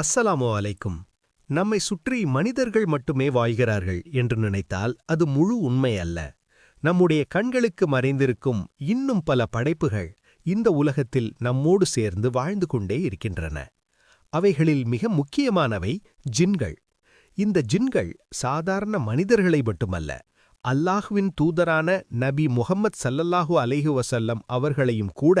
அஸ்ஸலாமு அலைக்கும். நம்மை சுற்றி மனிதர்கள் மட்டுமே வாழ்கிறார்கள் என்று நினைத்தால் அது முழு உண்மை அல்ல. நம்முடைய கண்களுக்கு மறைந்திருக்கும் இன்னும் பல படைப்புகள் இந்த உலகத்தில் நம்மோடு சேர்ந்து வாழ்ந்து கொண்டே இருக்கின்றன. அவைகளில் மிக முக்கியமானவை ஜின்கள். இந்த ஜின்கள் சாதாரண மனிதர்களை மட்டுமல்ல அல்லாஹுவின் தூதரான நபி முகம்மத் சல்லல்லாஹு அலைஹி வசல்லம் அவர்களையும் கூட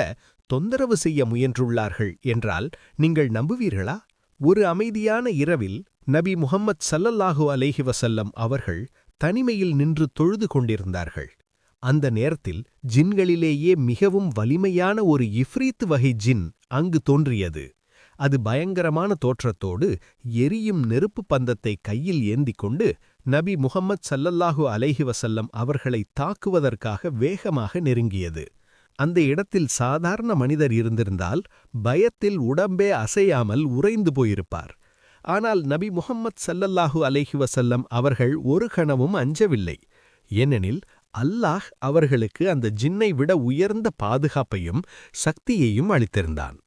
தொந்தரவு செய்ய முயன்றுள்ளார்கள் என்றால் நீங்கள் நம்புவீர்களா? ஒரு அமைதியான இரவில் நபி முகம்மத் சல்லல்லாஹு அலேஹி வசல்லம் அவர்கள் தனிமையில் நின்று தொழுது கொண்டிருந்தார்கள். அந்த நேரத்தில் ஜின்களிலேயே மிகவும் வலிமையான ஒரு இஃப்ரீத் வகை ஜின் அங்கு தோன்றியது. அது பயங்கரமான தோற்றத்தோடு எரியும் நெருப்பு பந்தத்தை கையில் ஏந்திக் கொண்டு நபி முகம்மது சல்லல்லாஹு அலைஹி வசல்லம் அவர்களை தாக்குவதற்காக வேகமாக நெருங்கியது. அந்த இடத்தில் சாதாரண மனிதர் இருந்திருந்தால் பயத்தில் உடம்பே அசையாமல் உறைந்து போயிருப்பார். ஆனால் நபி முகம்மது சல்லல்லாஹு அலேஹி வசல்லம் அவர்கள் ஒரு கணமும் அஞ்சவில்லை. ஏனெனில் அல்லாஹ் அவர்களுக்கு அந்த ஜின்னை விட உயர்ந்த பாதுகாப்பையும் சக்தியையும் அளித்திருந்தான்.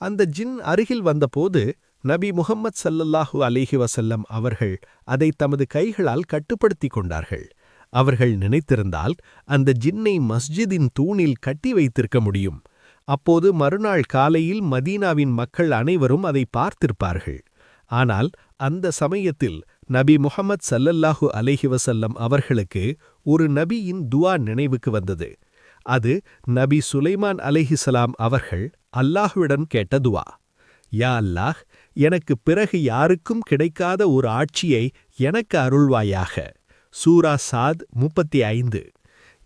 அந்த ஜின் அருகில் வந்தபோது நபி முகம்மது சல்லல்லாஹு அலேஹி வசல்லம் அவர்கள் அதை தமது கைகளால் கட்டுப்படுத்திக் கொண்டார்கள். அவர்கள் நினைத்திருந்தால் அந்த ஜின்னை மஸ்ஜிதின் தூணில் கட்டி வைத்திருக்க முடியும். அப்போது மறுநாள் காலையில் மதீனாவின் மக்கள் அனைவரும் அதை பார்த்திருப்பார்கள். ஆனால் அந்த சமயத்தில் நபி முகமது சல்லல்லாஹு அலைஹி வசல்லம் அவர்களுக்கு ஒரு நபியின் துவா நினைவுக்கு வந்தது. அது நபி சுலைமான் அலைஹிசலாம் அவர்கள் அல்லாஹுவிடம் கேட்ட துவா. யா அல்லாஹ் எனக்கு பிறகு யாருக்கும் கிடைக்காத ஒரு ஆட்சியை எனக்கு அருள்வாயாக. சூரா சாத் முப்பத்தி ஐந்து.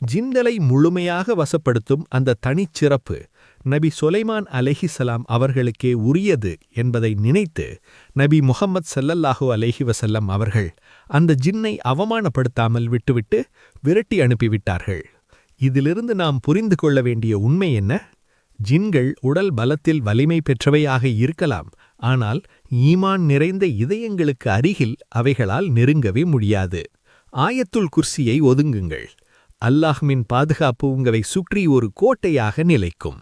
ஜின்களை முழுமையாக வசப்படுத்தும் அந்த தனிச்சிறப்பு நபி சொலைமான் அலஹிசலாம் அவர்களுக்கே உரியது என்பதை நினைத்து நபி முகம்மது சல்லல்லாஹு அலஹி வசல்லம் அவர்கள் அந்த ஜின்னை அவமானப்படுத்தாமல் விட்டுவிட்டு விரட்டி அனுப்பிவிட்டார்கள். இதிலிருந்து நாம் புரிந்து கொள்ள வேண்டிய உண்மை என்ன? ஜின்கள் உடல் பலத்தில் வலிமை பெற்றவையாக இருக்கலாம் ஆனால் ஈமான் நிறைந்த இதயங்களுக்கு அருகில் அவைகளால் நெருங்கவே முடியாது. ஆயத்துல் குர்சியை ஒதுங்குங்கள். அல்லாஹ்மின் பாதுகாப்பு உங்களை சுற்றி ஒரு கோட்டையாக நிலைக்கும்.